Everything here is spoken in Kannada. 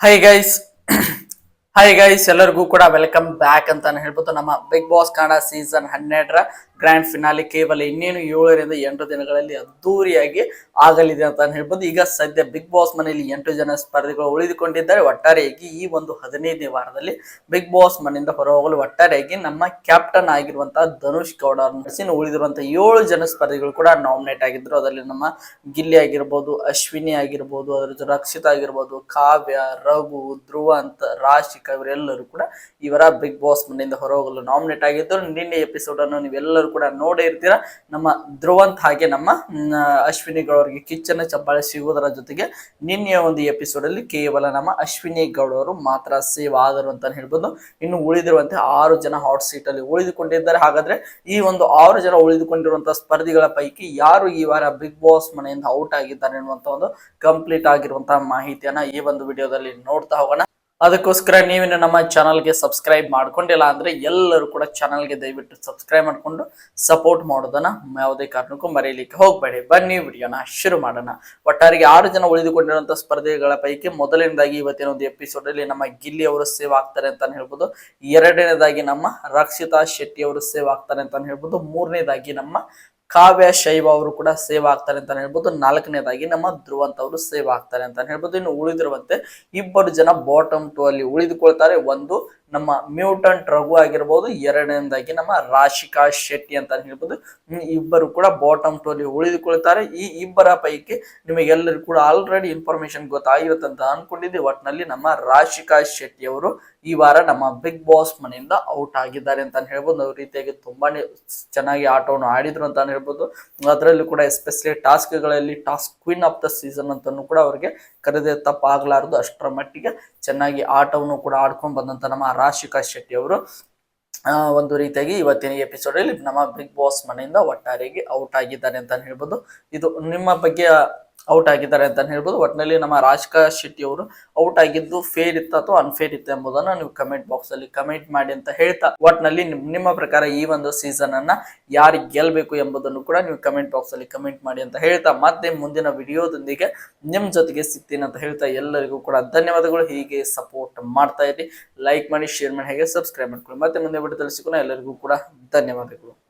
ಹೈ ಗೈಸ್ ಹೈ ಗೈಸ್ ಎಲ್ಲರಿಗೂ ಕೂಡ ವೆಲ್ಕಮ್ ಬ್ಯಾಕ್ ಅಂತಾನೆ ಹೇಳ್ಬೋದು. ನಮ್ಮ ಬಿಗ್ ಬಾಸ್ ಕನ್ನಡ ಸೀಸನ್ ಹನ್ನೆರಡರ ಗ್ರ್ಯಾಂಡ್ ಫಿನಾಲೆ ಕೇವಲ ಇನ್ನೇನು ಏಳರಿಂದ ಎಂಟು ದಿನಗಳಲ್ಲಿ ಅದ್ದೂರಿಯಾಗಿ ಆಗಲಿದೆ ಅಂತ ಹೇಳ್ಬೋದು. ಈಗ ಸದ್ಯ ಬಿಗ್ ಬಾಸ್ ಮನೆಯಲ್ಲಿ ಎಂಟು ಜನ ಸ್ಪರ್ಧಿಗಳು ಉಳಿದುಕೊಂಡಿದ್ದಾರೆ. ಒಟ್ಟಾರೆಯಾಗಿ ಈ ಒಂದು ಹದಿನೈದನೇ ವಾರದಲ್ಲಿ ಬಿಗ್ ಬಾಸ್ ಮನೆಯಿಂದ ಹೊರಹೋಗಲು ಒಟ್ಟಾರೆಯಾಗಿ ನಮ್ಮ ಕ್ಯಾಪ್ಟನ್ ಆಗಿರುವಂತಹ ಧನುಷ್ ಗೌಡ ಉಳಿದಿರುವಂತಹ ಏಳು ಜನ ಸ್ಪರ್ಧಿಗಳು ಕೂಡ ನಾಮಿನೇಟ್ ಆಗಿದ್ರು. ಅದರಲ್ಲಿ ನಮ್ಮ ಗಿಲ್ಲಿ ಆಗಿರ್ಬೋದು, ಅಶ್ವಿನಿ ಆಗಿರ್ಬೋದು, ಅದರ ಜೊತೆ ರಕ್ಷಿತ್ ಆಗಿರ್ಬೋದು, ಕಾವ್ಯ, ರಘು ಧ್ರುವ ಅಂತ ರಾಶಿಕ, ಇವರೆಲ್ಲರೂ ಕೂಡ ಇವರ ಬಿಗ್ ಬಾಸ್ ಮನೆಯಿಂದ ಹೊರಹೋಗಲು ನಾಮಿನೇಟ್ ಆಗಿದ್ದರು. ನಿನ್ನೆ ಎಪಿಸೋಡ್ ಅನ್ನು ನೀವೆಲ್ಲರೂ ಕೂಡ ನೋಡೇ ಇರ್ತೀರಾ. ನಮ್ಮ ಧ್ರುವಂತ್ ಹಾಗೆ ನಮ್ಮ ಅಶ್ವಿನಿ ಗೌಡ ಅವರಿಗೆ ಕಿಚ್ಚನ ಚಪ್ಪಾಳೆ ಸಿಗುವುದರ ಜೊತೆಗೆ ನಿನ್ನೆಯ ಒಂದು ಎಪಿಸೋಡ್ ಅಲ್ಲಿ ಕೇವಲ ನಮ್ಮ ಅಶ್ವಿನಿ ಗೌಡ ಅವರು ಮಾತ್ರ ಸೇವ್ ಆದರು ಅಂತ ಹೇಳ್ಬೋದು. ಇನ್ನು ಉಳಿದಿರುವಂತೆ ಆರು ಜನ ಹಾಟ್ ಸೀಟ್ ಅಲ್ಲಿ ಉಳಿದುಕೊಂಡಿದ್ದಾರೆ. ಹಾಗಾದ್ರೆ ಈ ಒಂದು ಆರು ಜನ ಉಳಿದುಕೊಂಡಿರುವಂತಹ ಸ್ಪರ್ಧಿಗಳ ಪೈಕಿ ಯಾರು ಈ ವಾರ ಬಿಗ್ ಬಾಸ್ ಮನೆಯಿಂದ ಔಟ್ ಆಗಿದ್ದಾರೆ ಎನ್ನುವಂತ ಒಂದು ಕಂಪ್ಲೀಟ್ ಆಗಿರುವಂತಹ ಮಾಹಿತಿಯನ್ನ ಈ ಒಂದು ವಿಡಿಯೋದಲ್ಲಿ ನೋಡ್ತಾ ಹೋಗೋಣ. ಅದಕ್ಕೋಸ್ಕರ ನೀವಿನ್ನು ನಮ್ಮ ಚಾನಲ್ಗೆ ಸಬ್ಸ್ಕ್ರೈಬ್ ಮಾಡ್ಕೊಂಡಿಲ್ಲ ಅಂದರೆ ಎಲ್ಲರೂ ಕೂಡ ಚಾನಲ್ಗೆ ದಯವಿಟ್ಟು ಸಬ್ಸ್ಕ್ರೈಬ್ ಮಾಡ್ಕೊಂಡು ಸಪೋರ್ಟ್ ಮಾಡೋದನ್ನ ಯಾವುದೇ ಕಾರಣಕ್ಕೂ ಮರೆಯಲಿಕ್ಕೆ ಹೋಗಬೇಡಿ. ಬನ್ನಿ ವಿಡಿಯೋನ ಶುರು ಮಾಡೋಣ. ಒಟ್ಟಾರಿಗೆ ಆರು ಜನ ಉಳಿದುಕೊಂಡಿರುವಂಥ ಸ್ಪರ್ಧೆಗಳ ಪೈಕಿ ಮೊದಲನೇದಾಗಿ ಇವತ್ತಿನ ಒಂದು ಎಪಿಸೋಡಲ್ಲಿ ನಮ್ಮ ಗಿಲ್ಲಿ ಅವರು ಸೇವ್ ಆಗ್ತಾರೆ ಅಂತಲೇ ಹೇಳ್ಬೋದು. ಎರಡನೇದಾಗಿ ನಮ್ಮ ರಕ್ಷಿತಾ ಶೆಟ್ಟಿ ಅವರು ಸೇವ್ ಆಗ್ತಾರೆ ಅಂತಲೇ ಹೇಳ್ಬೋದು. ಮೂರನೇದಾಗಿ ನಮ್ಮ ಕಾವ್ಯ ಶೈವ ಅವರು ಕೂಡ ಸೇವ್ ಆಗ್ತಾರೆ ಅಂತ ಹೇಳ್ಬೋದು. ನಾಲ್ಕನೇದಾಗಿ ನಮ್ಮ ಧ್ರುವಂತ್ ಅವರು ಸೇವ್ ಆಗ್ತಾರೆ ಅಂತ ಹೇಳ್ಬೋದು. ಇನ್ನು ಉಳಿದಿರುವಂತೆ ಇಬ್ಬರು ಜನ ಬಾಟಮ್ ಟು ಅಲ್ಲಿ ಉಳಿದುಕೊಳ್ತಾರೆ. ಒಂದು ನಮ್ಮ ಮ್ಯೂಟಂಟ್ ರಘು ಆಗಿರ್ಬೋದು. ಎರಡನೇದಾಗಿ ನಮ್ಮ ರಾಶಿಕಾ ಶೆಟ್ಟಿ ಅಂತ ಹೇಳ್ಬೋದು. ಇಬ್ಬರು ಕೂಡ ಬಾಟಮ್ ಟು ಅಲ್ಲಿ ಉಳಿದುಕೊಳ್ತಾರೆ. ಈ ಇಬ್ಬರ ಪೈಕಿ ನಿಮಗೆಲ್ಲರಿಗೂ ಕೂಡ ಆಲ್ರೆಡಿ ಇನ್ಫಾರ್ಮೇಶನ್ ಗೊತ್ತಾಗಿರುತ್ತೆ ಅಂತ ಅನ್ಕೊಂಡಿದ್ದೆ. ಒಟ್ನಲ್ಲಿ ನಮ್ಮ ರಾಶಿಕಾ ಶೆಟ್ಟಿ ಅವರು ಈ ವಾರ ನಮ್ಮ ಬಿಗ್ ಬಾಸ್ ಮನೆಯಿಂದ ಔಟ್ ಆಗಿದ್ದಾರೆ ಅಂತ ಹೇಳ್ಬೋದು. ಅವ್ರ ರೀತಿಯಾಗಿ ತುಂಬಾನೇ ಚೆನ್ನಾಗಿ ಆಟವನ್ನು ಆಡಿದ್ರು ಅಂತ ಹೇಳ್ಬೋದು. ಅದರಲ್ಲೂ ಕೂಡ especially ಟಾಸ್ಕ್ಗಳಲ್ಲಿ task queen of the season ಅಂತಲೂ ಕೂಡ ಅವರಿಗೆ ಕರೆದೇ ತಪ್ಪಾಗಲಾರದು ಅಷ್ಟರ ಮಟ್ಟಿಗೆ ಚೆನ್ನಾಗಿ ಆಟವನ್ನು ಕೂಡ ಆಡ್ಕೊಂಡು ಬಂದಂಥ ನಮ್ಮ ರಾಶಿಕಾ ಶೆಟ್ಟಿ ಅವರು. ಒಂದು ರೀತಿಯಾಗಿ ಇವತ್ತಿನ ಎಪಿಸೋಡ್ ಅಲ್ಲಿ ನಮ್ಮ ಬಿಗ್ ಬಾಸ್ ಮನೆಯಿಂದ ಒಟ್ಟಾರೆಯಾಗಿ ಔಟ್ ಆಗಿದ್ದಾರೆ ಅಂತ ಹೇಳ್ಬೋದು. ಇದು ನಿಮ್ಮ ಬಗ್ಗೆ ಔಟ್ ಆಗಿದ್ದಾರೆ ಅಂತ ಹೇಳ್ಬೋದು. ಒಟ್ಟಿನಲ್ಲಿ ನಮ್ಮ ರಾಜ್ಕಾ ಶೆಟ್ಟಿ ಅವರು ಔಟ್ ಆಗಿದ್ದು ಫೇರ್ ಇತ್ತು ಅಥವಾ ಅನ್ಫೇರ್ ಇತ್ತು ಎಂಬುದನ್ನು ನೀವು ಕಮೆಂಟ್ ಬಾಕ್ಸ್ ಅಲ್ಲಿ ಕಮೆಂಟ್ ಮಾಡಿ ಅಂತ ಹೇಳ್ತಾ ಒಟ್ಟಿನಲ್ಲಿ ನಿಮ್- ನಿಮ್ಮ ಪ್ರಕಾರ ಈ ಒಂದು ಸೀಸನ್ ಅನ್ನ ಯಾರು ಗೆಲ್ಬೇಕು ಎಂಬುದನ್ನು ಕೂಡ ನೀವು ಕಮೆಂಟ್ ಬಾಕ್ಸ್ ಅಲ್ಲಿ ಕಮೆಂಟ್ ಮಾಡಿ ಅಂತ ಹೇಳ್ತಾ, ಮತ್ತೆ ಮುಂದಿನ ವಿಡಿಯೋದೊಂದಿಗೆ ನಿಮ್ ಜೊತೆಗೆ ಸಿಗ್ತೀನಿ ಅಂತ ಹೇಳ್ತಾ ಎಲ್ಲರಿಗೂ ಕೂಡ ಧನ್ಯವಾದಗಳು. ಹೀಗೆ ಸಪೋರ್ಟ್ ಮಾಡ್ತಾ ಇರಿ. ಲೈಕ್ ಮಾಡಿ ಶೇರ್ ಮಾಡಿ, ಹಾಗೆ ಸಬ್ಸ್ಕ್ರೈಬ್ ಮಾಡ್ಕೊಳ್ಳಿ. ಮತ್ತೆ ಮುಂದೆ ವಿಡಿಯೋದಲ್ಲಿ ಸಿಗೋಣ. ಎಲ್ಲರಿಗೂ ಕೂಡ ಧನ್ಯವಾದಗಳು.